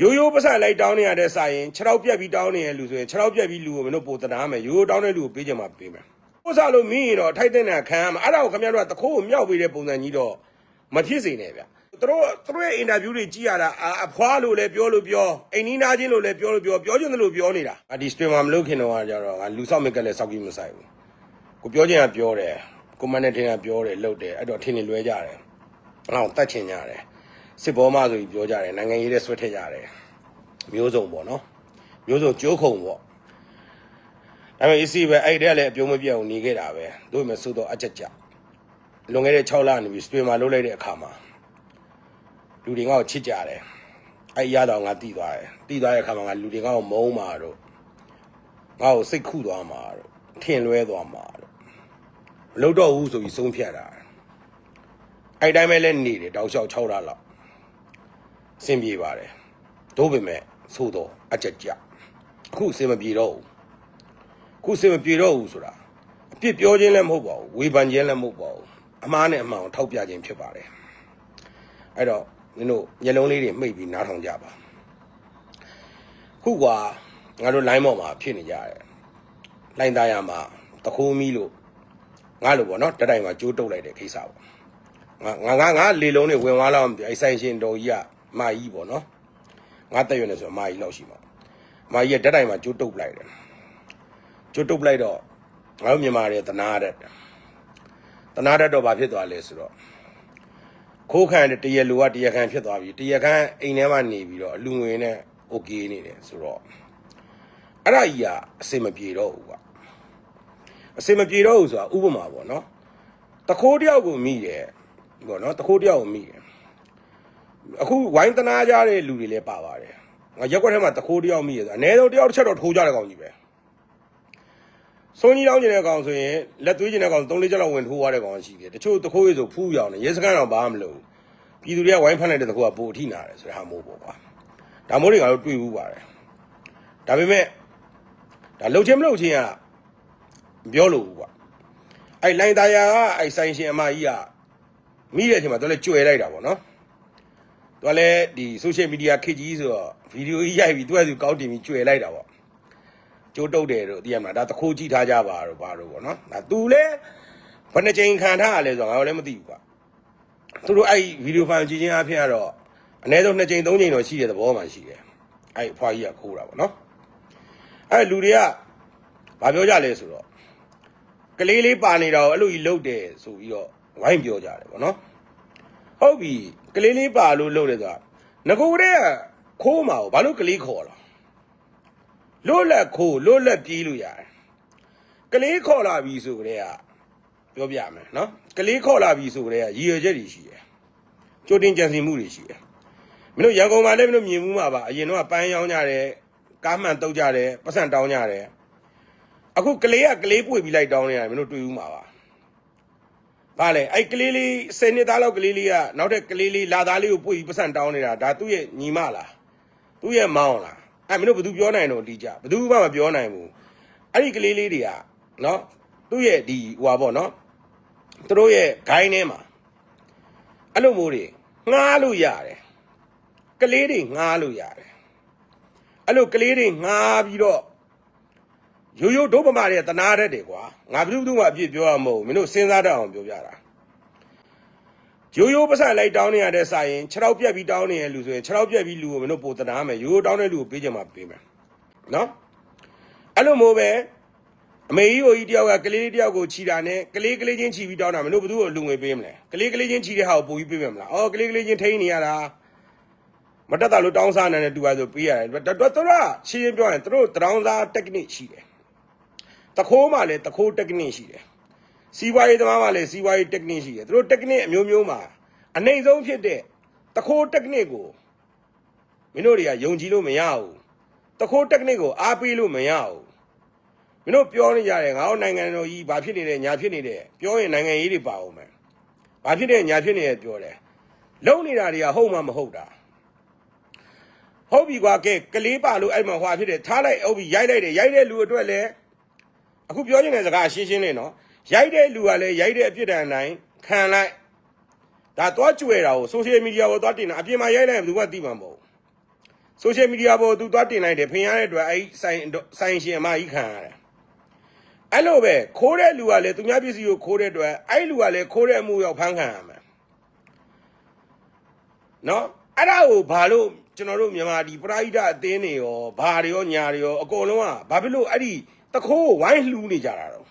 ရိုးရိုးပတ်စံလိုက်တောင်းနေရတဲ့စာရင်6ရောက်ပြက်ပြီးတောင်းနေရလူဆိုရင်6ရောက်ပြက်ပြီးလူကိုမင်းတို့ပိုတနာမယ်ရိုးရိုးတောင်းတဲ့လူကိုပေးချင်မှပေးမယ်ဥစားလို့မင်းရင်တော့ထိုက်တဲ့နာခံရမှာအဲ့ဒါကိုခင်ဗျားတို့ကတခိုးကိုမြောက်ပေးတဲ့ပုံစံကြီးတော့မဖြစ်စေနဲ့ဗျသူတို့သူတို့ရဲ့အင်တာဗျူးတွေကြည့်ရတာအာအဖွားလို့လည်းပြောလို့ပြောအိမ်နီးနားချင်းလို့လည်းပြောလို့ပြောပြောချင်တယ်လို့ပြောနေတာအဒီစပင်မှာမလုပ်ခင်တော့ကကြတော့ငါလူဆောက်မက်ကလည်းစောက်ကြီးမဆိုင်ဘူးကိုပြောချင်တာပြောတယ်ကိုမနဲ့ထင်တာပြောတယ်လုပ်တယ်အဲ့တော့ထင်နေလွဲကြတယ်အဲ့တော့တတ်ချင်ကြတယ် စစ်ဘောမဆိုပြီးပြောကြတယ်နိုင်ငံရေးတဲ့ဆွဲထည့်ကြတယ်မျိုးစုံပေါ့နော်မျိုးစုံကျိုးခုံပေါ့ဒါပေမဲ့ AC ပဲအဲ့တဲ့လည်းအပြုံးမပြတ်အောင်နေခဲ့တာပဲတို့မဲ့ဆိုတော့အချက်ကြလွန်ခဲ့တဲ့6လနေပြီးစပင်မှာလှုပ်လိုက်တဲ့အခါမှာလူတွေငါ့ကိုချစ်ကြတယ်အဲ့ရတော့ငါတီးသွားတယ်တီးသွားတဲ့အခါမှာငါလူတွေငါ့ကိုမုန်းမာတော့ငါ့ကိုစိတ်ခုသွားမှာတော့ထင်လွဲသွားမှာတော့မလုပ်တော့ဘူးဆိုပြီးဆုံးဖြတ်တာအဲ့တိုင်းပဲလဲနေတယ်တောက်လျှောက်6လလောက်အ ဆင်ပြေပါတယ်တို့ပေမဲ့သို့တော့အကြက်ကြအခုအစင်မပြေတော့ဘူးအခုအစင်မပြေတော့ဘူးဆိုတာအပြစ်ပြောခြင်းလည်းမဟုတ်ပါဘူးဝေဖန်ခြင်းလည်းမဟုတ်ပါဘူးအမှားနဲ့အမှန်ကိုထောက်ပြခြင်းဖြစ်ပါတယ်အဲ့တော့မင်းတို့မျက်လုံးလေးတွေမှိတ်ပြီးနားထောင်ကြပါခုကွာငါတို့ line ပေါ်မှာဖြစ်နေကြတယ်လိုင်းသားရမှာတခိုးမီလို့ငါလို့ပေါ့နော်တတိုင်မှာကြိုးတုပ်လိုက်တဲ့ကိစ္စပေါ့ငါငါငါငါလေလုံးတွေဝင်သွားလောက်မပြောအဲ့ဆိုင်ရှင်တော်ကြီးက မာကြီးပေါ့နော်ငါတက်ရွနေဆိုအမာကြီးလောက်ရှိမှာမာကြီးကဓာတ်တိုင်မှာကျိုးတုပ်လိုက်တယ်ကျိုးတုပ်လိုက်တော့ငါတို့မြန်မာတွေတနာတဲ့တနာတတ်တော့ဘာဖြစ်သွားလဲဆိုတော့ခိုးခံတဲ့တရလူကတရခံဖြစ်သွားပြီတရခံအိမ်ထဲမှာနေပြီးတော့အလူငွေနဲ့ okay နေတယ်ဆိုတော့အဲ့ဒါကြီးကအစင်မပြေတော့ဘူးကအစင်မပြေတော့ဘူးဆိုတာဥပမာပေါ့နော်တခိုးတယောက်ကိုမိတယ်ပေါ့နော်တခိုးတယောက်ကိုမိတယ် အခုဝိုင်းတနာကြတဲ့လူတွေလည်းပါပါတယ်ငါရက်ကွက်ထဲမှာတခိုးတယောက်မိရဆိုအနည်းဆုံးတယောက်တစ်ချက်တော့ထိုးကြတဲ့ကောင်ကြီးပဲစုံကြီးတောင်းကျင်တဲ့ကောင်ဆိုရင်လက်သွေးကျင်တဲ့ကောင်၃၄ချက်လောက်ဝင်ထိုးသွားတဲ့ကောင်ရှိတယ်တချို့တခိုးရေဆိုဖူးရောင်နေရဲစခန်းတော့ဘာမှမလုပ်ဘူးပြည်သူတွေကဝိုင်းဖက်လိုက်တဲ့တခိုးကပိုအထိနာတယ်ဆိုတဲ့ဟာမို့ပေါ့ကွာဒါမို့တွေကတော့တွေ့ဘူးပါတယ်ဒါပေမဲ့ဒါလှုပ်ချင်းမလှုပ်ချင်းကမပြောလို့ဘူးကွာအဲ့လိုင်းသားယာကအဲ့ဆိုင်ရှင်အမကြီးကမိတဲ့အချိန်မှာသူလည်းကြွယ်လိုက်တာပေါ့နော် သူကလည်းဒီ social media ခေတ်ကြီးဆိုတော့ဗီဒီယိုကြီးရိုက်ပြီးသူကသူကောက်တင်ပြီးကြွယ်လိုက်တာပေါ့ကျိုးတုတ်တယ်တို့သိရမလားဒါတခိုးကြည့်ထားကြပါတော့ဘာလို့ပေါ့နော်ဒါသူလည်းဘယ်နှချိန်ခံထားရလဲဆိုတော့ငါတို့လည်းမသိဘူးကွာသူတို့အဲ့ဗီဒီယိုဖိုင်ကြည့်ခြင်းအဖြစ်ကတော့အနည်းဆုံး2ချိန်3ချိန်တော့ရှိတဲ့သဘောမှရှိတယ်အဲ့အဖွားကြီးကခိုးတာပေါ့နော်အဲ့လူတွေကဘာပြောကြလဲဆိုတော့ကလေးလေးပါနေတာကိုအဲ့လိုကြီးလှုပ်တယ်ဆိုပြီးတော့ဝိုင်းပြောကြတယ်ပေါ့နော် ဟုတ်ပြီကလေးလေးပါလို့လုပ်တယ်ဆိုတာငကိုတဲ့ကခိုးမှာကိုဘာလို့ကလေးခေါ်လာလွတ်လက်ခိုးလွတ်လက်ပြေးလို့ရတယ်ကလေးခေါ်လာပြီဆိုကြတဲ့ကပြောပြမယ်နော်ကလေးခေါ်လာပြီဆိုကြတဲ့ကရည်ရွယ်ချက်တွေရှိတယ်ကြိုတင်ကြံစည်မှုတွေရှိတယ်မင်းတို့ရန်ကုန်မှာလည်းမင်းတို့မြင်မှုမှာပါအရင်တော့ပန်းရောင်းကြတယ်ကားမှန်တုတ်ကြတယ်ပတ်စံတောင်းကြတယ်အခုကလေးကကလေးပွေပြီးလိုက်တောင်းနေရတယ်မင်းတို့တွေ့ဦးမှာပါ။ ဗာလေအဲ့ကလေးလေး10နှစ်သားလောက်ကလေးလေးကနောက်ထပ်ကလေးလေးလာသားလေးကိုပွေပြီးပတ်စံတောင်းနေတာဒါသူ့ရဲ့ညီမလား။သူ့ရဲ့မောင်လား။အဲ့မင်းတို့ဘယ်သူပြောနိုင်တော့အတိအကျဘယ်သူမှမပြောနိုင်ဘူး။အဲ့ဒီကလေးလေးတွေကနော်သူ့ရဲ့ဒီဟိုပါပေါ့နော်။သူတို့ရဲ့ဂိုင်းထဲမှာအဲ့လိုမျိုးတွေငှားလို့ရတယ်။ကလေးတွေငှားလို့ရတယ်။အဲ့လိုကလေးတွေငှားပြီးတော့ ရိုးရိုးဒုဗမာတွေတနာရက်တယ်ကွာငါဘယ်သူမှအပြစ်ပြောရမဟုတ်ဘူးမင်းတို့စဉ်းစားတတ်အောင်ပြောပြတာရိုးရိုးပတ်စံလိုက်တောင်းနေရတဲ့စာရင်6ရောက်ပြက်ပြီးတောင်းနေရလူဆိုရင်6ရောက်ပြက်ပြီးလူကိုမင်းတို့ပိုတနာမယ်ရိုးရိုးတောင်းတဲ့လူကိုပေးချင်မှပေးမယ်နော်အဲ့လိုမျိုးပဲအမေကြီးကိုကြီးတယောက်ကကလေးလေးတယောက်ကိုခြီတာနဲ့ကလေးကလေးချင်းခြီပြီးတောင်းတာမင်းတို့ဘယ်သူ့ကိုလူငွေပေးမလဲကလေးကလေးချင်းခြီတဲ့ဟာကိုပိုပြီးပေးမယ်မလားအော်ကလေးကလေးချင်းထိန်းနေရတာမတက်တာလို့တောင်းစားနေတယ်တူပါဆိုပေးရတယ်တော်တော်တော်ရှင်းရှင်းပြောရင်တို့တောင်းစား technique ရှိတယ် တခိုးမှလည်းတခိုး technique ရှိတယ်စီးပွားရေးသမားမှလည်းစီးပွားရေး technique ရှိတယ်သူတို့ technique အမျိုးမျိုးမှာအနိုင်ဆုံးဖြစ်တဲ့တခိုး technique ကိုမင်းတို့တွေကယုံကြည်လို့မရဘူးတခိုး technique ကိုအားပေးလို့မရဘူးမင်းတို့ပြောနေကြတယ်ငါတို့နိုင်ငံတော်ကြီးဘာဖြစ်နေတယ်ညာဖြစ်နေတယ်ပြောရင်နိုင်ငံရေးတွေပါအောင်မယ်ဘာဖြစ်တယ်ညာဖြစ်နေတယ်ပြောတယ်လုံနေတာတွေကဟုတ်မှမဟုတ်တာဟုတ်ပြီကွာကဲကလေးပါလို့အဲ့မှာဟွာဖြစ်တယ်ထားလိုက်ဟုတ်ပြီရိုက်လိုက်တယ်ရိုက်တဲ့လူအတွက်လည်း အခုပြောချင်တဲ့စကားရှင်းရှင်းလေးနော်ရိုက်တဲ့လူကလည်းရိုက်တဲ့အပြစ်ဒဏ်တိုင်းခံလိုက်ဒါသွားကြွယ်တာကိုဆိုရှယ်မီဒီယာကိုသွားတင်တာအပြင်မှာရိုက်လိုက်ရင်ဘယ်သူမှသိမှာမဟုတ်ဘူးဆိုရှယ်မီဒီယာပေါ်သူသွားတင်လိုက်တယ်ဖင်ရတဲ့အတွက်အဲ့ဆိုင်ဆိုင်ရှင်အမကြီးခံရတယ်အဲ့လိုပဲခိုးတဲ့လူကလည်းသူများပစ္စည်းကိုခိုးတဲ့အတွက်အဲ့လူကလည်းခိုးတဲ့အမှုရောက်ဖမ်းခံရမှာနော်အဲ့ဒါကိုဘာလို့ကျွန်တော်တို့မြန်မာဒီပရိဒအသင်းတွေရောဘာတွေရောညာတွေရောအကုန်လုံးကဘာဖြစ်လို့အဲ့ဒီ တခိုးကိုဝိုင်းလှူနေကြတာတော့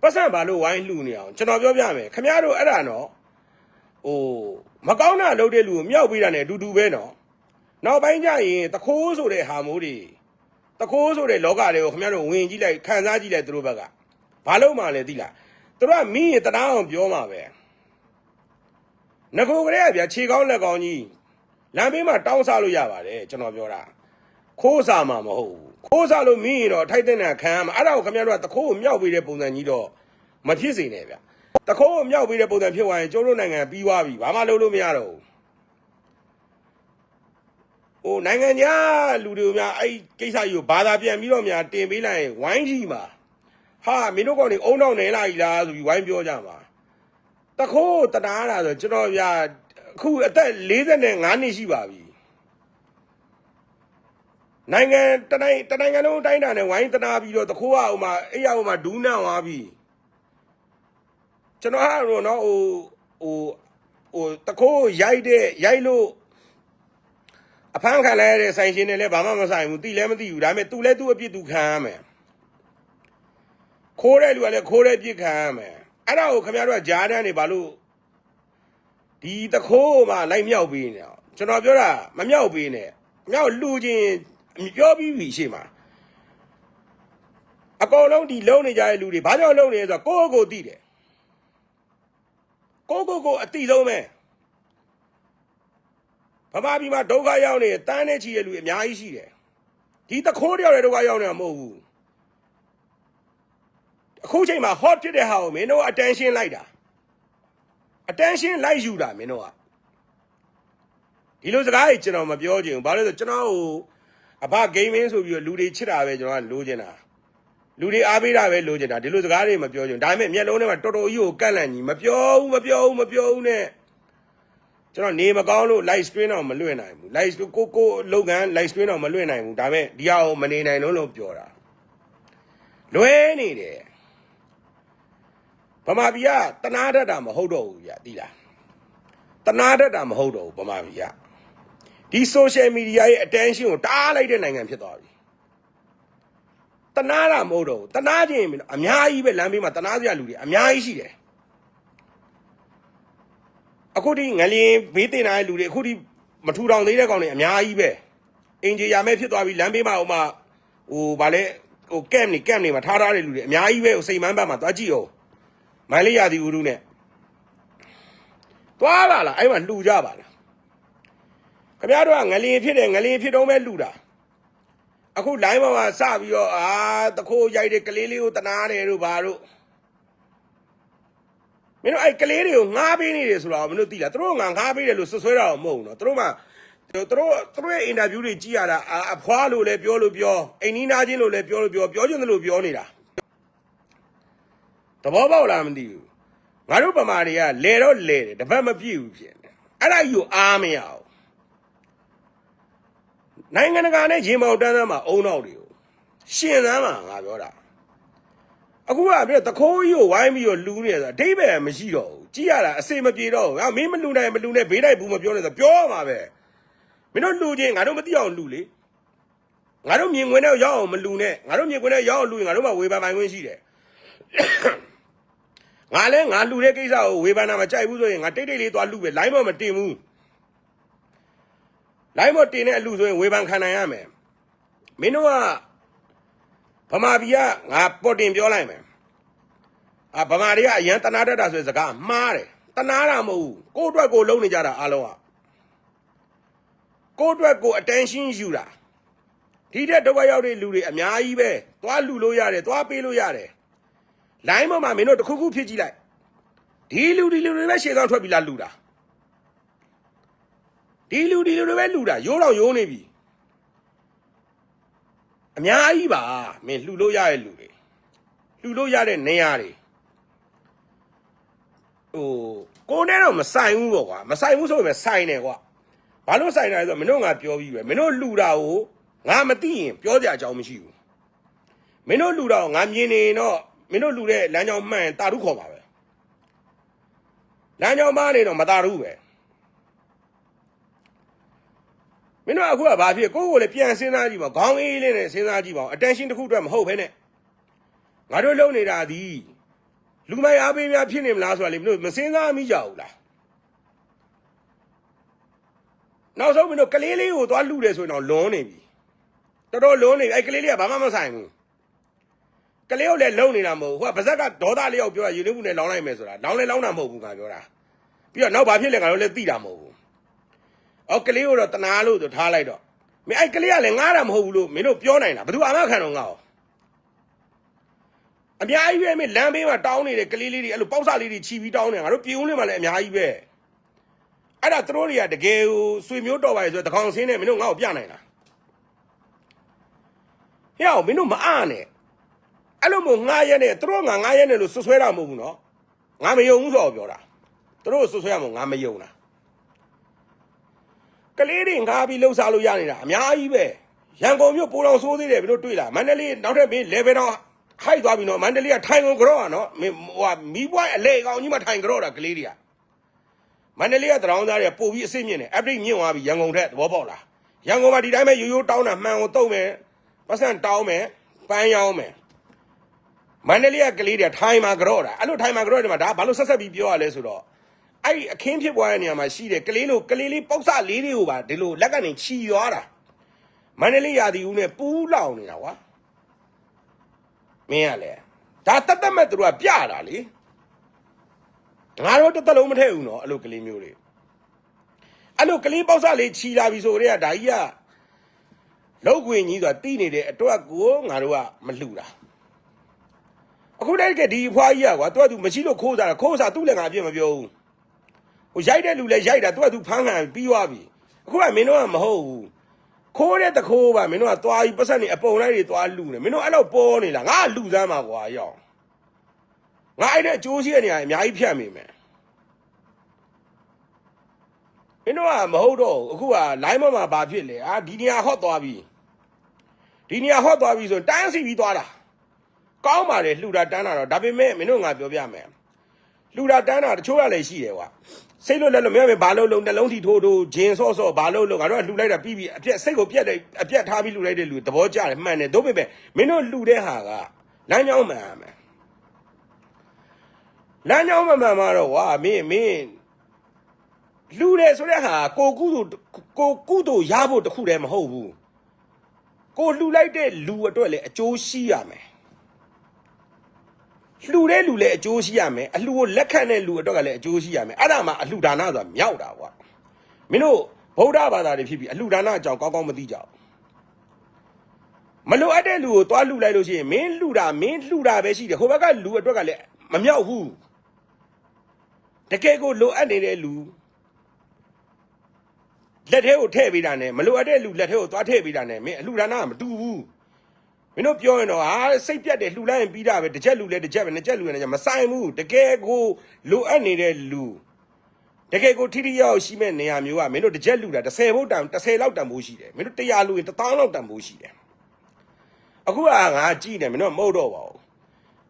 ပတ်စံဘာလို့ဝိုင်းလှူနေအောင်ကျွန်တော်ပြောပြမယ်ခင်ဗျားတို့အဲ့ဒါနော်ဟိုမကောင်းတာလုပ်တဲ့လူကိုမြောက်ပေးတာ ਨੇ အတူတူပဲနော်နောက်ပိုင်းကျရင်တခိုးဆိုတဲ့ဟာမိုးတွေတခိုးဆိုတဲ့လောကတွေကိုခင်ဗျားတို့ဝင်ကြည့်လိုက်ခံစားကြည့်လိုက်သူတို့ဘက်ကဘာလို့မှလဲသိလားသူတို့ကမင်းရင်တရားအောင်ပြောမှာပဲငကိုကလေးကဗျာခြေကောင်းလက်ကောင်းကြီးလမ်းဘေးမှာတောင်းစားလို့ရပါတယ်ကျွန်တော်ပြောတာခိုးစားမှာမဟုတ်ဘူး ခိုးစားလို့မင်းရင်တော့ထိုက်တဲ့နဲ့ခံရမှာအဲ့ဒါကိုခင်ဗျားတို့ကတခိုးကိုမြောက်ပေးတဲ့ပုံစံကြီးတော့မဖြစ်စေနဲ့ဗျတခိုးကိုမြောက်ပေးတဲ့ပုံစံဖြစ်သွားရင်ကျိုးတို့နိုင်ငံပြီးသွားပြီဘာမှလုပ်လို့မရတော့ဘူးဟိုနိုင်ငံခြားလူတွေများအဲ့ကိစ္စကြီးကိုဘာသာပြန်ပြီးတော့များတင်ပေးလိုက်ရင်ဝိုင်းကြီးမှာဟာမင်းတို့ကောင်တွေအုံတော့နေလာ ਈ လားဆိုပြီးဝိုင်းပြောကြမှာတခိုးတနာတာဆိုကျွန်တော်ပြအခုအသက်45နှစ်ရှိပါပြီ နိုင်ငံတနိုင်တနိုင်ငံလုံးတိုင်းတာနဲ့ဝိုင်းတနာပြီးတော့တခိုးကဟိုမှာအဲ့ရဟိုမှာဒူးနန့်သွားပြီကျွန်တော်ဟာတော့နော်ဟိုဟိုဟိုတခိုးရိုက်တဲ့ရိုက်လို့ အဖမ်းခံလိုက်ရတဲ့ဆိုင်ရှင်တွေလည်းဘာမှမဆိုင်ဘူးတိလည်းမသိဘူးဒါပေမဲ့ तू လည်း तू အပြစ် तू ခံရမယ်ခိုးတဲ့လူကလည်းခိုးတဲ့ပြစ်ခံရမယ်အဲ့ဒါကိုခင်ဗျားတို့ကဂျားတန်းနေဘာလို့ဒီတခိုးမှလိုက်မြောက်ပေးနေအောင်ကျွန်တော်ပြောတာမမြောက်ပေးနဲ့မြောက်လူချင်း ပြောပြီးပြီရှေ့မှာအကောင်လုံးဒီလုံနေကြတဲ့လူတွေဘာကြောင့်လုံနေလဲဆိုတော့ကိုယ့်ကိုယ်ကိုသိတယ်ကိုယ့်ကိုယ်ကိုအတိဆုံးပဲဗမာပြည်မှာဒုက္ခရောက်နေတန်းနဲ့ချီတဲ့လူအများကြီးရှိတယ်ဒီတခိုးတယောက်တဲ့ဒုက္ခရောက်နေတာမဟုတ်ဘူးအခုချိန်မှာ hot ဖြစ်တဲ့ဟာကိုမင်းတို့ attention လိုက်တာ attention လိုက်ယူတာမင်းတို့ကဒီလိုစကားကြီးကျွန်တော်မပြောချင်ဘူးဘာလို့လဲဆိုကျွန်တော်ဟို အဘ gaming ဆိုပြီးတော့လူတွေချစ်တာပဲကျွန်တော်ကလိုချင်တာလူတွေအားပေးတာပဲလိုချင်တာဒီလိုစကားတွေမပြောချင်ဘူးဒါပေမဲ့မျက်လုံးထဲမှာတော်တော်ကြီးကိုကန့်လန့်ကြီးမပြောဘူးမပြောဘူးမပြောဘူးနဲ့ကျွန်တော်နေမကောင်းလို့ live stream တော့မလွှင့်နိုင်ဘူး live stream ကိုကိုလုပ်ကန် live stream တော့မလွှင့်နိုင်ဘူးဒါပေမဲ့ဒီဟာကိုမနေနိုင်လုံးလို့ပြောတာလွဲနေတယ်ဗမာပြည်ကတနာတတ်တာမဟုတ်တော့ဘူးဗျသိလားတနာတတ်တာမဟုတ်တော့ဘူးဗမာပြည်က ဒီ social media ရဲ့ attention ကိုတားလိုက်တဲ့နိုင်ငံဖြစ်သွားပြီတနာတာမဟုတ်တော့ဘူးတနာခြင်းအများကြီးပဲလမ်းဘေးမှာတနာစရာလူတွေအများကြီးရှိတယ်အခုဒီငလျင်ဘေးတင်လာတဲ့လူတွေအခုဒီမထူထောင်သေးတဲ့ကောင်တွေအများကြီးပဲအင်ဂျီယာမဲ့ဖြစ်သွားပြီလမ်းဘေးမှာဟိုမှာဟိုဗာလဲဟိုကမ်နေကမ်နေမှာထားထားတဲ့လူတွေအများကြီးပဲဟိုစိန်မန်းဘက်မှာသွားကြည့်အောင်မိုင်းလေးရသည်ဦးလူနဲ့သွားလာလားအဲ့မှာလှူကြပါလား ခင်ဗျားတို့ကငလျင်ဖြစ်တယ်ငလျင်ဖြစ်တော့မဲ့လှူတာအခု line ပေါ်မှာစပြီးတော့အာတခိုးရိုက်တဲ့ကလေးလေးကိုတနာတယ်တို့ဘာတို့မင်းတို့အဲ့ကလေးတွေကိုငားပေးနေတယ်ဆိုတော့မင်းတို့သိလားသူတို့ငါငားပေးတယ်လို့ဆွဆွဲတာတော့မဟုတ်ဘူးနော်သူတို့မှသူတို့သူတို့ရဲ့အင်တာဗျူးတွေကြည့်ရတာအာအဖွားလို့လည်းပြောလို့ပြောအိမ်နီးနားချင်းလို့လည်းပြောလို့ပြောပြောချင်တယ်လို့ပြောနေတာသဘောပေါက်လားမသိဘူးငါတို့ဗမာတွေကလဲတော့လဲတယ်တပတ်မပြည့်ဘူးဖြစ်နေအဲ့ဒါကြီးကိုအားမရအောင် နိုင်ငံတကာနဲ့ရေမောင်တန်းတန်းမှာအုံနောက်တွေကိုရှင်သမ်းမှာငါပြောတာအခုကပြတခိုးကြီးကိုဝိုင်းပြီးတော့လူနေဆိုအတိဘယ်မရှိတော့ဘူးကြည့်ရတာအစေမပြေတော့ဘူးဟာမင်းမလူနိုင်မလူနဲ့ဘေးတိုက်ဘူးမပြောနဲ့ဆိုပြောရမှာပဲမင်းတို့လူချင်းငါတို့မသိအောင်လူလေငါတို့မြင်ကွင်းနဲ့ရောက်အောင်မလူနဲ့ငါတို့မြင်ကွင်းနဲ့ရောက်အောင်လူရင်ငါတို့မှဝေဖန်ပိုင်ခွင့်ရှိတယ်ငါလဲငါလူတဲ့ကိစ္စကိုဝေဖန်တာမကြိုက်ဘူးဆိုရင်ငါတိတ်တိတ်လေးသွားလူပဲလိုင်းမမတင်ဘူး လိုင်းမတင်တဲ့အလူဆိုရင်ဝေဖန်ခံနိုင်ရမယ်မင်းတို့ကဗမာပြည်ကငါပေါ်တင်ပြောလိုက်မယ်အာဗမာတွေကအရန်တနာတတ်တာဆိုတဲ့စကားမှားတယ်တနာတာမဟုတ်ဘူးကိုယ့်အတွက်ကိုယ်လုံးနေကြတာအားလုံးကကိုယ့်အတွက်ကိုယ် attention ယူတာဒီတဲ့ဒုက္ခရောက်တဲ့လူတွေအများကြီးပဲသွားလူလို့ရတယ်သွားပေးလို့ရတယ်လိုင်းပေါ်မှာမင်းတို့တစ်ခုခုဖြစ်ကြည့်လိုက်ဒီလူဒီလူတွေပဲရှေ့ကောင်းထွက်ပြီးလာလူတာ ဒီလူဒီလူတွေပဲလူတာရိုးတော့ရိုးနေပြီအများကြီးပါမင်းလှူလို့ရတဲ့လူတွေလှူလို့ရတဲ့နေရာတွေဟိုကိုနဲ့တော့မဆိုင်ဘူးပေါ့ကွာမဆိုင်ဘူးဆိုပေမဲ့ဆိုင်တယ်ကွာဘာလို့ဆိုင်တာလဲဆိုတော့မင်းတို့ငါပြောပြီးပဲမင်းတို့လှူတာကိုငါမသိရင်ပြောကြအကြောင်းမရှိဘူးမင်းတို့လှူတာကိုငါမြင်နေရင်တော့မင်းတို့လှူတဲ့လမ်းကြောင်းမှန်ရင်တာရုခေါ်ပါပဲလမ်းကြောင်းမှားနေတော့မတာရုပဲ မင်းတို့အခုကဘာဖြစ်ကိုယ့်ကိုယ်လည်းပြန်စဉ်းစားကြည့်ပါခေါင်းအေးလေးနဲ့စဉ်းစားကြည့်ပါ attention တစ်ခုအတွက်မဟုတ်ဘဲနဲ့ငါတို့လုံနေတာဒီလူမိုက်အားပေးများဖြစ်နေမလားဆိုတာလေမင်းတို့မစဉ်းစားမိကြဘူးလားနောက်ဆုံးမင်းတို့ကလေးလေးကိုသွားလှူတယ်ဆိုရင်တော့လွန်နေပြီတော်တော်လွန်နေပြီအဲ့ကလေးလေးကဘာမှမဆိုင်ဘူးကလေးကိုလည်းလုံနေတာမဟုတ်ဘူးဟိုကဗဇက်ကဒေါသလေးရောက်ပြောတာယူနေမှုနဲ့လောင်းလိုက်မယ်ဆိုတာလောင်းလဲလောင်းတာမဟုတ်ဘူးငါပြောတာပြီးတော့နောက်ဘာဖြစ်လဲငါတို့လည်းသိတာမဟုတ်ဘူး အော်ကလေးကိုတော့တနာလို့ဆိုထားလိုက်တော့မင်းအဲ့ကလေးကလည်းငားတာမဟုတ်ဘူးလို့မင်းတို့ပြောနိုင်တာဘယ်သူအာမခံတော့ငါ့ကိုအများကြီးပဲမင်းလမ်းဘေးမှာတောင်းနေတဲ့ကလေးလေးတွေအဲ့လိုပေါက်စာလေးတွေခြီပြီးတောင်းနေငါတို့ပြေဦးလေးမှာလည်းအများကြီးပဲအဲ့ဒါသူတို့တွေကတကယ်ကိုဆွေမျိုးတော်ပါလေဆိုတော့တကောင်ဆင်းနေမင်းတို့ငါ့ကိုပြနိုင်လားဟဲ့အောင်မင်းတို့မအားနဲ့အဲ့လိုမို့ငားရက်နဲ့သူတို့ငါငားရက်နဲ့လို့ဆွဆွဲတာမဟုတ်ဘူးနော်ငါမယုံဘူးဆိုတော့ပြောတာသူတို့ဆွဆွဲရမို့ငါမယုံတာ ကလေးတွေငါပြီးလှုပ်ရှားလို့ရနေတာအများကြီးပဲရန်ကုန်မြို့ပိုးတော်ဆိုးသေးတယ်မင်းတို့တွေ့လားမန္တလေးနောက်ထပ်မင်း level တော့ဟိုက်သွားပြီနော်မန္တလေးကထိုင်ကုန်ကြော့อ่ะနော်မင်းဟိုကမီးပွိုင်းအလေကောင်ကြီးမှထိုင်ကြော့တာကလေးတွေကမန္တလေးကတရောင်းသားတွေပို့ပြီးအစ်စ်မြင့်တယ်အပရိမြင့်သွားပြီရန်ကုန်ထက်သဘောပေါက်လားရန်ကုန်မှာဒီတိုင်းပဲရိုးရိုးတောင်းတာမှန်ကိုတုံးမယ်ပတ်စံတောင်းမယ်ပန်းရောင်းမယ်မန္တလေးကကလေးတွေထိုင်မှာကြော့တာအဲ့လိုထိုင်မှာကြော့တယ်မှာဒါဘာလို့ဆက်ဆက်ပြီးပြောရလဲဆိုတော့ အဲ့ဒီအခင်းဖြစ်ပွားတဲ့နေရာမှာရှိတယ်ကလေးလိုကလေးလေးပေါက်စလေးတွေကိုပါဒီလိုလက်ကနေချီရွာတာမန္တလေးရာသီဦးနဲ့ပူးလောင်နေတာကွာမင်းကလေဒါတတ်တတ်မဲ့သူတို့ကပြတာလေငါတို့တစ်သက်လုံးမထည့်ဘူးနော်အဲ့လိုကလေးမျိုးတွေအဲ့လိုကလေးပေါက်စလေးခြီလာပြီဆိုတော့ဒါကြီးကလောက်ခွင်ကြီးဆိုတာတီးနေတဲ့အတွက်ကိုငါတို့ကမလှူတာအခုတည်းကဒီအဖွားကြီးကကွာသူကသူမရှိလို့ခိုးစားတာခိုးစားသူ့လည်းငါအပြစ်မပြောဘူး ဟိုရိုက်တဲ့လူလည်းရိုက်တာသူကသူဖမ်းခံပြီးသွားပြီအခုကမင်းတို့ကမဟုတ်ဘူးခိုးတဲ့တခိုးပါမင်းတို့ကသွားပြီးပတ်စံနေအပုံလိုက်တွေသွားလှူနေမင်းတို့အဲ့လိုပေါ်နေလားငါကလှူစမ်းမှာကွာရောက်ငါအဲ့တဲ့အကျိုးရှိတဲ့နေရာအများကြီးဖြတ်မိမယ်မင်းတို့ကမဟုတ်တော့ဘူးအခုက line ပေါ်မှာဘာဖြစ်လဲအာဒီနေရာဟော့သွားပြီဒီနေရာဟော့သွားပြီဆိုရင်တန်းစီပြီးသွားတာကောင်းပါတယ်လှူတာတန်းတာတော့ဒါပေမဲ့မင်းတို့ငါပြောပြမယ်လှူတာတန်းတာတချို့ကလည်းရှိတယ်ကွာ စိတ်လွတ်လက်လို့မင်းမဘာလို့လုံးနှလုံးထီထိုးထိုးဂျင်းဆော့ဆော့ဘာလို့လုံးငါတို့ကလှူလိုက်တာပြီးပြီအပြက်စိတ်ကိုပြက်တယ်အပြက်ထားပြီးလှူလိုက်တဲ့လူသဘောကျတယ်မှန်တယ်တို့ပေမဲ့မင်းတို့လှူတဲ့ဟာကလမ်းကြောင်းမှန်ရမယ်လမ်းကြောင်းမှန်မှန်မှာတော့ကွာမင်းမင်းလူတယ်ဆိုတဲ့ဟာကိုကုသိုလ်ကိုကုသိုလ်ရဖို့တခုတည်းမဟုတ်ဘူးကိုလှူလိုက်တဲ့လူအတွက်လည်းအကျိုးရှိရမယ် လှူတဲ့လူလည်းအကျိုးရှိရမယ်အလှူကိုလက်ခံတဲ့လူအတွက်ကလည်းအကျိုးရှိရမယ်အဲ့ဒါမှအလှူဒါနဆိုတာမြောက်တာကွာမင်းတို့ဗုဒ္ဓဘာသာတွေဖြစ်ပြီးအလှူဒါနအကြောင်းကောင်းကောင်းမသိကြဘူးမလိုအပ်တဲ့လူကိုသွားလှူလိုက်လို့ရှိရင်မင်းလှူတာမင်းလှူတာပဲရှိတယ်ဟိုဘက်ကလူအတွက်ကလည်းမမြောက်ဘူးတကယ်ကိုလိုအပ်နေတဲ့လူလက်ထဲကိုထည့်ပေးတာနဲ့မလိုအပ်တဲ့လူလက်ထဲကိုသွားထည့်ပေးတာနဲ့မင်းအလှူဒါနကမတူဘူး မင်းတို့ပြောရင်တော့ဟာစိတ်ပြတ်တယ်လှူလိုက်ရင်ပြီးတာပဲတစ်ချက်လူလဲတစ်ချက်ပဲနှစ်ချက်လူလဲနှစ်ချက်မဆိုင်ဘူးတကယ်ကိုလိုအပ်နေတဲ့လူတကယ်ကိုထိထိရောက်ရောက်ရှိမဲ့နေရာမျိုးကမင်းတို့တစ်ချက်လူတာ30ဘုတ်တန်30လောက်တန်ဖိုးရှိတယ်မင်းတို့100လူရင်1000လောက်တန်ဖိုးရှိတယ်အခုကငါကြည့်တယ်မင်းတို့မဟုတ်တော့ပါဘူး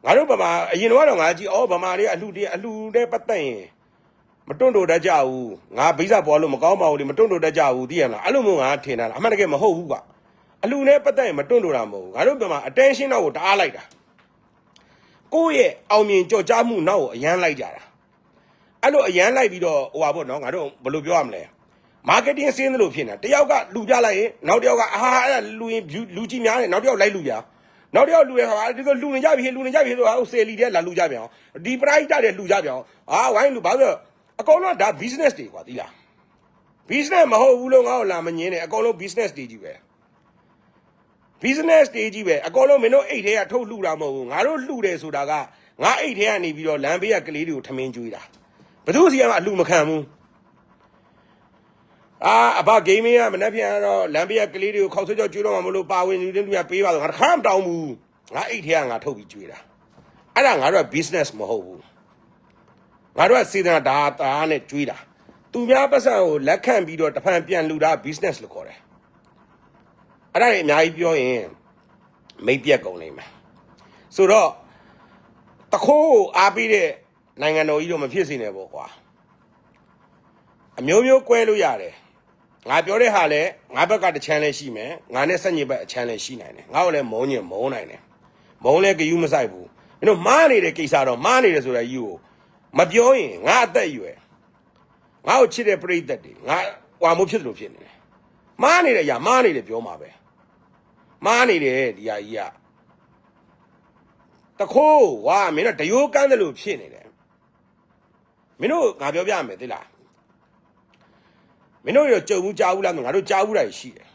ငါတို့ဗမာအရင်တော့ငါကြည့်အော်ဗမာတွေကအလှူတွေအလှူတဲ့ပတ်သက်ရင်မတွန့်တိုတတ်ကြဘူးငါဗိဇပေါ်လို့မကောင်းပါဘူးလေမတွန့်တိုတတ်ကြဘူးသိရမလားအဲ့လိုမျိုးငါထင်တာလားအမှန်တကယ်မဟုတ်ဘူးက အလူနဲ့ပတ်သက်ရင်မတွန့်တိုတာမဟုတ်ဘူးငါတို့ပြန်မှာ attention တော့ကိုတအားလိုက်တာကိုယ့်ရဲ့အောင်မြင်ကြော်ကြားမှုနောက်ကိုအရန်လိုက်ကြတာအဲ့လိုအရန်လိုက်ပြီးတော့ဟိုပါပေါ့နော်ငါတို့ဘယ်လိုပြောရမလဲ marketing စင်းသလိုဖြစ်နေတာတယောက်ကလူပြလိုက်ရင်နောက်တစ်ယောက်ကအာအဲ့ဒါလူရင်လူကြီးများတယ်နောက်တစ်ယောက်လိုက်လူပြနောက်တစ်ယောက်လူရခါဒီလိုလူနေကြပြီလူနေကြပြီဆိုတော့ဟိုဆယ်လီတဲ့လာလူကြပြန်အောင်ဒီ price တက်တဲ့လူကြပြန်အောင်အာဝိုင်းလူဘာလို့အကောင်လုံးဒါ business တွေကွာသီလား business မဟုတ်ဘူးလို့ငါ့ကိုလာမငင်းနဲ့အကောင်လုံး business တွေကြီးပဲ business တွေကြီးပဲအကောင်လုံးမင်းတို့အိတ်ထဲကထုတ်လှူတာမဟုတ်ဘူးငါတို့လှူတယ်ဆိုတာကငါအိတ်ထဲကနေပြီးတော့လမ်းဘေးကကလေးတွေကိုထမင်းကျွေးတာဘယ်သူစီကအလှူမခံဘူးအာအဘဂိမ်းမင်းကမနှက်ပြန်တော့လမ်းဘေးကကလေးတွေကိုခောက်ဆွဲကြောကျွေးတော့မှမလို့ပါဝင်လူတွေလူများပေးပါတော့ငါတခါမတောင်းဘူးငါအိတ်ထဲကငါထုတ်ပြီးကျွေးတာအဲ့ဒါငါတို့က business မဟုတ်ဘူးငါတို့ကစေတနာဒါတာနဲ့ကြွေးတာသူများပတ်စံကိုလက်ခံပြီးတော့တဖန်ပြန်လူတာ business လို့ခေါ်တယ် အဲ့ဒါတွေအများကြီးပြောရင်မိတ်ပြက်ကုန်နေမယ်ဆိုတော့တခိုးကိုအားပေးတဲ့နိုင်ငံတော်ကြီးတော့မဖြစ်စေနဲ့ပေါ့ကွာအမျိုးမျိုးကွဲလို့ရတယ်ငါပြောတဲ့ဟာလဲငါဘက်ကတစ်ချမ်းလဲရှိမယ်ငါနဲ့ဆက်ညစ်ဘက်အချမ်းလဲရှိနိုင်တယ်ငါ့ကိုလည်းမုန်းညင်မုန်းနိုင်တယ်မုန်းလဲဂယုမဆိုင်ဘူးမင်းတို့မားနေတဲ့ကိစ္စတော့မားနေတယ်ဆိုတဲ့ယူကိုမပြောရင်ငါအသက်အရွယ်ငါ့ကိုချစ်တဲ့ပြိတ္တတွေငါဟွာမို့ဖြစ်တယ်လို့ဖြစ်နေတယ်မားနေတယ်ညာမားနေတယ်ပြောမှာပဲ မားနေတယ်ဒီဟာကြီးကတခိုးဝါမင်းတို့တရိုးကန်းတယ်လို့ဖြစ်နေတယ်မင်းတို့ငါပြောပြမယ်သိလားမင်းတို့ရောကြုံဘူးကြားဘူးလားငါတို့ကြားဘူးတာရှိတယ်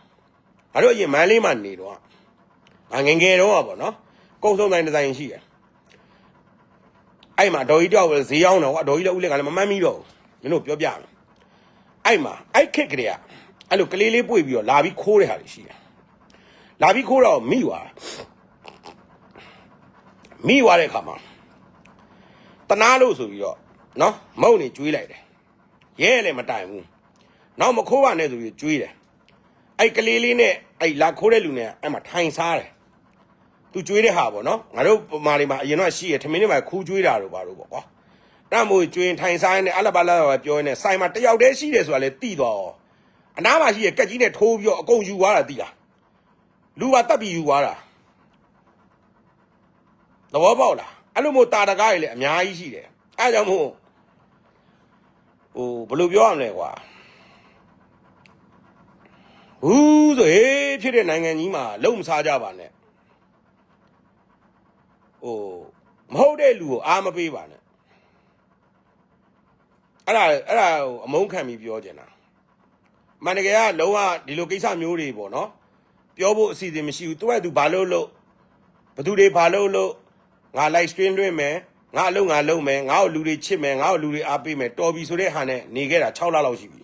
ငါတို့အရင်မန်းလေးမှာနေတော့ငါငယ်ငယ်တော့อ่ะပေါ့နော်ကုန်းဆုံးတိုင်းဒီဇိုင်းရှိတယ်အဲ့မှာဒေါ်ကြီးတောက်ပဲဈေးရောက်တော့ကွာဒေါ်ကြီးလည်းဦးလည်းကလည်းမမှန်းမိတော့ဘူးမင်းတို့ပြောပြမယ်အဲ့မှာအဲ့ခက်ကလေးကအဲ့လိုကလေးလေးပွေပြီးတော့လာပြီးခိုးတဲ့ဟာတွေရှိတယ် လာပြီးခိုးတော့မိသွားမိသွားတဲ့ခါမှာတနာလို့ဆိုပြီးတော့နော်မုံနေကျွေးလိုက်တယ်ရဲလည်းမတိုင်ဘူးနောက်မခိုးပါနဲ့ဆိုပြီးကျွေးတယ်အဲ့ကလေးလေးနဲ့အဲ့လာခိုးတဲ့လူနဲ့အဲ့မှာထိုင်စားတယ်သူကျွေးတဲ့ဟာပေါ့နော်ငါတို့ပမာတွေမှာအရင်တော့ရှိရထမင်းတွေမှာခူးကျွေးတာတို့ပါတို့ပေါ့ကွာအဲ့မို့ကျွေးထိုင်စားနေအလဘလာပဲပြောနေဆိုင်မှာတယောက်တည်းရှိတယ်ဆိုတာလေတိသွားရောအနားမှာရှိရကက်ကြီးနဲ့ထိုးပြီးတော့အကုန်ယူသွားတာတိလား လူပါတက်ပြီးယူသွားတာသဘောပေါက်လားအဲ့လိုမျိုးတာတကားတွေလည်းအများကြီးရှိတယ်အဲ့ကြောင့်မို့ဟိုဘယ်လိုပြောရမလဲကွာဘူးဆိုဟေးဖြစ်တဲ့နိုင်ငံကြီးမှာလုံမစားကြပါနဲ့ဟိုမဟုတ်တဲ့လူကိုအားမပေးပါနဲ့အဲ့ဒါအဲ့ဒါဟိုအမုန်းခံပြီးပြောချင်တာမန္တကယ်ကလုံးဝဒီလိုကိစ္စမျိုးတွေပေါ့နော် ပြောဖို့အစီအစဉ်မရှိဘူးသူကသူဘာလို့လို့ဘသူတွေဘာလို့လို့ငါ live stream လွှင့်မယ်ငါအလုပ်ငါလုပ်မယ်ငါ့ကိုလူတွေချစ်မယ်ငါ့ကိုလူတွေအားပေးမယ်တော်ပြီဆိုတဲ့ဟာနဲ့နေခဲ့တာ6လလောက်ရှိပြီ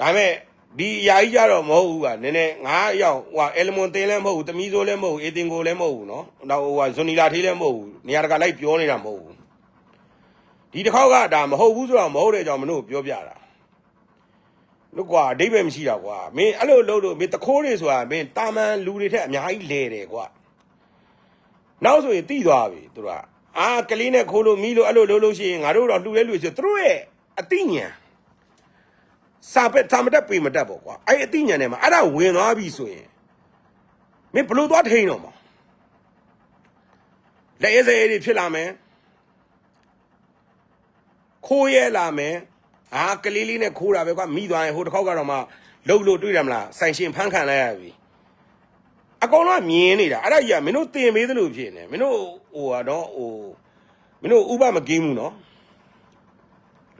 ဒါပေမဲ့ဒီအရာကြီးကြတော့မဟုတ်ဘူးကနည်းနည်းငါအရောက်ဟိုအယ်လမွန်တင်းလည်းမဟုတ်ဘူးတမီးဆိုးလည်းမဟုတ်ဘူးအေတင်ကိုလည်းမဟုတ်ဘူးเนาะတော့ဟိုကဇွန်နီလာထေးလည်းမဟုတ်ဘူးနေရာတကာလိုက်ပြောနေတာမဟုတ်ဘူးဒီတစ်ခေါက်ကဒါမဟုတ်ဘူးဆိုတော့မဟုတ်တဲ့ကြောင့်မင်းတို့ပြောပြတာ လို့ကွာအဓိပ္ပာယ်မရှိတာကွာမင်းအဲ့လိုလုပ်လို့မင်းတခိုးတွေဆိုတာမင်းတာမန်လူတွေထက်အများကြီးလဲတယ်ကွာနောက်ဆိုရင်တိသွားပြီသူတို့ကအာကလေးနဲ့ခိုးလို့မီးလို့အဲ့လိုလုပ်လို့ရှိရင်ငါတို့တော့လှူလဲလှူဆိုသူတို့ရဲ့အသိဉာဏ်စာပက်စာမတက်ပေမတက်ပေါ့ကွာအဲ့အသိဉာဏ်ထဲမှာအဲ့ဒါဝင်သွားပြီဆိုရင်မင်းဘလို့သွားထိန်တော့မှာလက်ရစဲတွေဖြစ်လာမယ်ခိုးရဲလာမယ် အာကလေးလေးနဲ့ခိုးတာပဲကွာမိသွားရင်ဟိုတစ်ခေါက်ကတော့မှလှုပ်လို့တွေ့တယ်မလားဆိုင်ရှင်ဖမ်းခံလိုက်ရပြီအကောင်လုံးကမြင်နေတာအဲ့ဒါကြီးကမင်းတို့တင်ပေးသလိုဖြစ်နေမင်းတို့ဟိုကတော့ဟိုမင်းတို့ဥပမကင်းဘူးနော်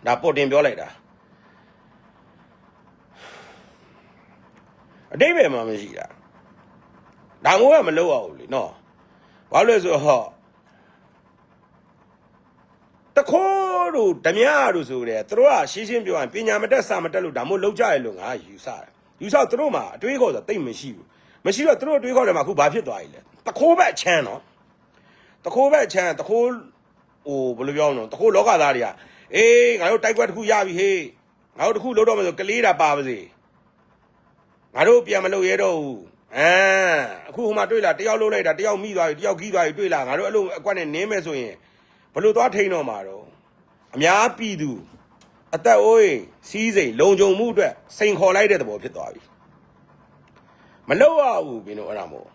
ဒါပေါ်တင်ပြောလိုက်တာအတိတ်ပဲမှမရှိတာဒါမျိုးကမလုပ်ရဘူးလေနော်ဘာလို့လဲဆိုတော့ တခိုးတို့ဓမြတို့ဆိုတဲ့သူတို့ကရှင်းရှင်းပြောရင်ပညာမတက်စာမတက်လို့ဒါမျိုးလောက်ကြရလို့ငါယူဆတယ်ယူဆသူတို့မှာအတွေးခေါ်ဆိုတိတ်မရှိဘူးမရှိတော့သူတို့အတွေးခေါ်တယ်မှာအခုဘာဖြစ်သွားပြီလဲတခိုးဘက်အချမ်းနော်တခိုးဘက်အချမ်းတခိုးဟိုဘယ်လိုပြောအောင်နော်တခိုးလောကသားတွေကအေးငါတို့တိုက်ကွက်တစ်ခုရပြီဟေးငါတို့တစ်ခုလုပ်တော့မယ်ဆိုကလေးတာပါပါစေငါတို့ပြန်မလုပ်ရဲတော့ဘူးအဲအခုဟိုမှာတွေ့လာတယောက်လုံးလိုက်တာတယောက်မိသွားပြီတယောက်ခီးသွားပြီတွေ့လာငါတို့အဲ့လိုအကွက်နဲ့နင်းမယ်ဆိုရင် ဘလို့သွားထိန်တော့မှာတော့အများပြည်သူအသက်အိုးအိမ်စီးစိမ်လုံခြုံမှုအတွက်စိန်ခေါ်လိုက်တဲ့သဘောဖြစ်သွားပြီမလုပ်ရဘူးမင်းတို့အဲ့ဒါမို့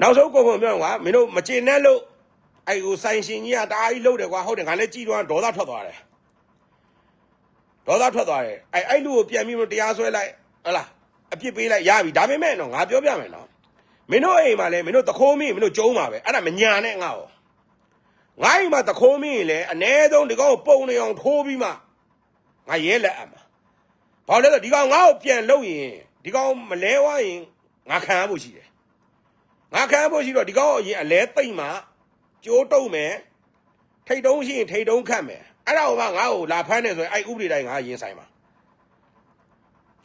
နောက်ဆုံးကုန်ကုန်ပြောရင်ကွာမင်းတို့မချေနဲ့လို့အဲ့ဟိုဆိုင်ရှင်ကြီးကတအားကြီးလှုပ်တယ်ကွာဟုတ်တယ်ငါလည်းကြည်တော့ဒေါသထွက်သွားတယ်ဒေါသထွက်သွားတယ်အဲ့အဲ့လူကိုပြန်ပြီးမလို့တရားစွဲလိုက်ဟဟလားအပြစ်ပေးလိုက်ရပြီဒါပေမဲ့တော့ငါပြောပြမယ်နော်မင်းတို့အိမ်မှာလဲမင်းတို့တခိုးမင်းမင်းတို့ကျုံးပါပဲအဲ့ဒါမညာနဲ့ငါ့ကို ငါအိမ်မှာတခိုးမင်းလဲအ ਨੇ ဆုံးဒီကောင်ကိုပုံနေအောင်ထိုးပြီးမှငါရဲလက်အပ်မှာဘာလို့လဲဆိုဒီကောင်ငါ့ကိုပြန်လုပ်ရင်ဒီကောင်မလဲဝရင်ငါခံရဖို့ရှိတယ်ငါခံရဖို့ရှိတော့ဒီကောင်အရင်အလဲသိမ့်မှကျိုးတုံးမယ်ထိတ်တုံးရှိရင်ထိတ်တုံးခတ်မယ်အဲ့ဒါကိုမှငါ့ကိုလာဖမ်းနေဆိုရင်အဲ့ဥပဒေတိုင်းငါရင်ဆိုင်မှာ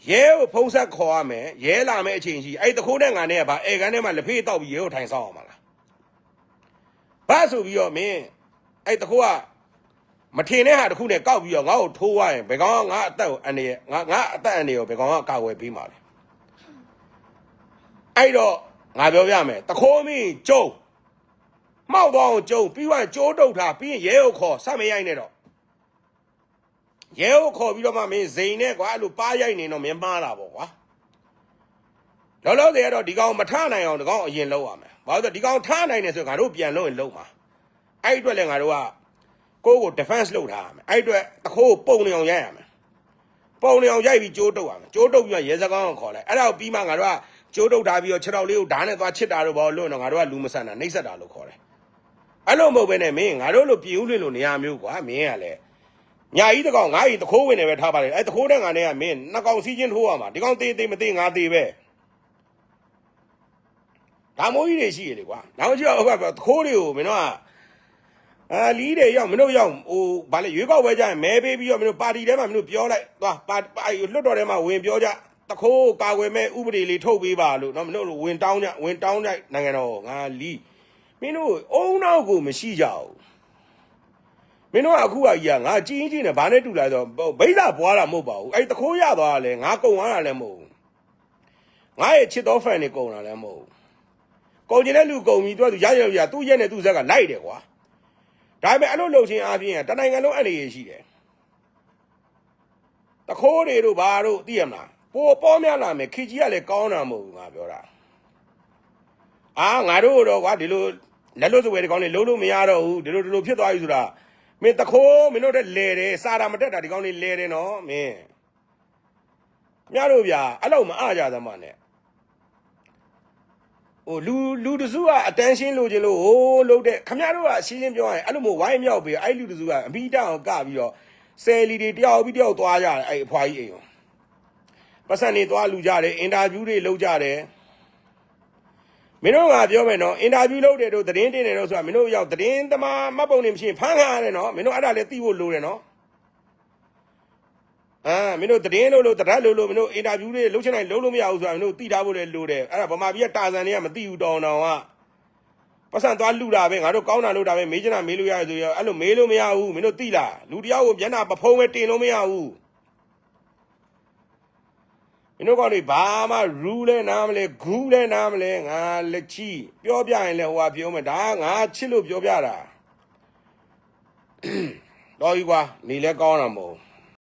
ရဲကိုဖုံးဆက်ခေါ်ရမယ်ရဲလာမယ်အချိန်ရှိအဲ့တခိုးနဲ့ငါနဲ့ကဗာအေကန်ထဲမှာလက်ဖေးတောက်ပြီးရဲကိုထိုင်ဆောင်အောင်မလား ဘာဆိုပြီးတော့မင်းအဲ့တခိုးကမထင်တဲ့ဟာတစ်ခုနဲ့ကောက်ပြီးတော့ငါ့ကိုထိုးသွားရင်ဘယ်ကောင်ကငါအသက်ကိုအနေရငါငါအသက်အနေကိုဘယ်ကောင်ကကာကွယ်ပေးမှာလဲအဲ့တော့ငါပြောပြမယ်တခိုးမင်းကျုံမှောက်သွားအောင်ကျုံပြီးတော့ကြိုးတုတ်ထားပြီးရင်ရဲကိုခေါ်စမရိုက်နဲ့တော့ရဲကိုခေါ်ပြီးတော့မှမင်းဇိန်နဲ့ကွာအဲ့လိုပါရိုက်နေတော့မင်းမှားတာပေါ့ကွာလောလောဆယ်ကတော့ဒီကောင်မထနိုင်အောင်ဒီကောင်အရင်လောက်ရမယ် ဘာလို့လဲဆိုတော့ဒီကောင်ထနိုင်တယ်ဆိုရင်ငါတို့ပြန်လို့ရင်လုံးမှာအဲ့ဒီအတွက်လည်းငါတို့ကကိုယ့်ကို defense လုပ်ထားရမယ်အဲ့အတွက်တခိုးပုံနေအောင်ရိုက်ရမယ်ပုံနေအောင်ရိုက်ပြီးကြိုးတုပ်ရမယ်ကြိုးတုပ်ပြီးတော့ရဲစကောင်းကိုခေါ်လိုက်အဲ့ဒါကိုပြီးမှငါတို့ကကြိုးတုပ်ထားပြီးတော့ခြေထောက်လေးကိုဓာတ်နဲ့သွားချစ်တာတော့ဘောလို့တော့ငါတို့ကလူမဆန်တာနှိပ်စက်တာလို့ခေါ်တယ်အဲ့လိုမဟုတ်ဘဲနဲ့မင်းငါတို့လိုပြည်ဦးလွင်လိုနေရာမျိုးကွာမင်းကလည်းညာကြီးတကောင်ငါကြီးတခိုးဝင်နေပဲထားပါလေအဲ့တခိုးတဲ့ငါနဲ့ကမင်းနှစ်ကောင်စီးချင်းထိုးရမှာဒီကောင်သေးသေးမသေးငါသေးပဲ ဒါမိုးကြီးတွေရှိရလေကွာနောက်ကြည့်တော့ဟုတ်ပါတခိုးတွေကိုမင်းတို့ကအာလီးတွေရောက်မင်းတို့ရောက်ဟိုဗာလေရွေးကောက်ပွဲကြရင်မဲပေးပြီးတော့မင်းတို့ပါတီထဲမှာမင်းတို့ပြောလိုက်သွားပါပါလွတ်တော်ထဲမှာဝင်ပြောကြတခိုးကာကွယ်မဲ့ဥပဒေလေးထုတ်ပေးပါလို့နော်မင်းတို့ဝင်တောင်းကြဝင်တောင်းကြနိုင်ငံတော်ငါလီးမင်းတို့အုံနောက်ကိုမရှိကြဘူးမင်းတို့ကအခုကကြီးကငါကြီးကြီးနဲ့ဘာနဲ့တူလာဆိုတော့ဗိဓာပွားတာမဟုတ်ပါဘူးအဲ့တခိုးရသွားတာလဲငါကုံသွားတာလည်းမဟုတ်ဘူးငါရဲ့ချစ်တော်ဖန်နေကုံတာလည်းမဟုတ်ဘူး ကုံကျင်တဲ့လူကုံပြီးသူကသူရရရသူ့ရဲ့နဲ့သူ့ဇက်ကလိုက်တယ်ကွာဒါပေမဲ့အဲ့လိုလှုပ်ခြင်းအပြင်တနိုင်ငံလုံးအဲ့လေရှိတယ်တခိုးတွေတို့ဘာတို့သိရမလားပိုပေါ်များလာမယ်ခီကြီးကလည်းကောင်းတာမဟုတ်ဘူးငါပြောတာအာငါတို့တော့ကွာဒီလိုလက်လို့စဝဲဒီကောင်းနေလုံးလို့မရတော့ဘူးဒီလိုဒီလိုဖြစ်သွားပြီဆိုတာမင်းတခိုးမင်းတို့တဲ့လဲတယ်စာတာမတက်တာဒီကောင်းနေလဲတယ်နော်မင်းမြတို့ဗျာအဲ့လောက်မအားကြသမားနဲ့ ဟိုလူလူတစုကအတန်းရှင်းလို့ခြင်းလို့ဟိုးလို့တဲ့ခမရတို့ကရှင်းရှင်းပြောရရင်အဲ့လိုမျိုးဝိုင်းမြောက်ပြီးအဲ့လူတစုကအမိတောင်ကပြီးတော့ဆယ်လီတွေတယောက်ပြီးတယောက်သွားကြတယ်အဲ့အဖွားကြီးအိမ်ကိုပတ်စံနေသွားလူကြတယ်အင်တာဗျူးတွေလုပ်ကြတယ်မင်းတို့ကပြောမယ်နော်အင်တာဗျူးလုပ်တယ်တို့သတင်းတင်တယ်တို့ဆိုတာမင်းတို့ရောက်သတင်းသမားမှတ်ပုံနေမရှိရင်ဖမ်းခံရတယ်နော်မင်းတို့အဲ့ဒါလည်းသိဖို့လိုတယ်နော် အာမင်းတို့သတင်းလို့လို့တရက်လို့လို့မင်းတို့အင်တာဗျူးတွေလုပ်ချင်တိုင်းလုပ်လို့မရဘူးဆိုတာမင်းတို့သိထားဖို့လည်းလိုတယ်အဲ့ဒါဗမာပြည်ကတာဇန်တွေကမသိဘူးတောင်းတောင်းကပတ်စံသွားလူတာပဲငါတို့ကောင်းတာလို့တာပဲမေးချင်တာမေးလို့ရတယ်ဆိုရောအဲ့လိုမေးလို့မရဘူးမင်းတို့သိလားလူတယောက်ကိုမျက်နှာပဖုံးပဲတင်လို့မရဘူးမင်းတို့ကောင်တွေဘာမှ rule လဲနားမလဲဂူးလဲနားမလဲငါလက်ချီပြောပြရင်လဲဟိုကပြောမယ်ဒါကငါချစ်လို့ပြောပြတာတော်ပြီကွာနေလဲကောင်းတာမဟုတ်ဘူး